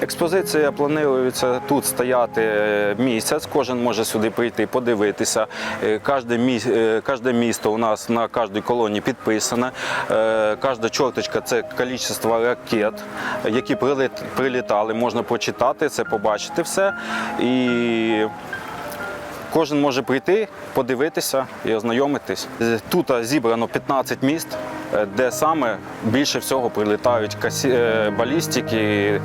Експозиція планується тут стояти е, місяць. Кожен може сюди прийти, подивитися. Е, е, кожне місто у нас на кожній колоні підписане. Кожна чорточка це кількість ракет, які прилітали. Можна почитати це, побачити все. І Кожен може прийти, подивитися і ознайомитись. Тут зібрано 15 міст, де саме більше всього прилітають касі... е, балістики,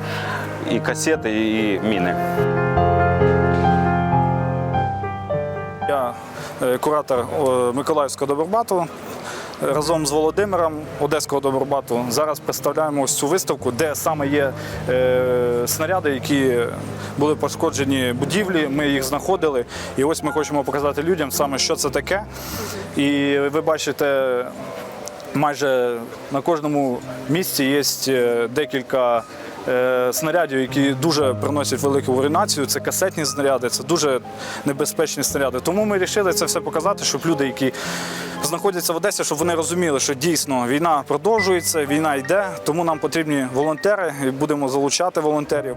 і касети, і міни. Я е, куратор е, Миколаївського добробату. Разом з Володимиром Одеського добробату зараз представляємо ось цю виставку, де саме є е, снаряди, які були пошкоджені будівлі. Ми їх знаходили. І ось ми хочемо показати людям саме, що це таке. І ви бачите, майже на кожному місці є е, декілька е, снарядів, які дуже приносять велику руйнацію. Це касетні снаряди, це дуже небезпечні снаряди. Тому ми вирішили це все показати, щоб люди, які знаходяться в Одесі, щоб вони розуміли, що дійсно війна продовжується, війна йде, тому нам потрібні волонтери і будемо залучати волонтерів.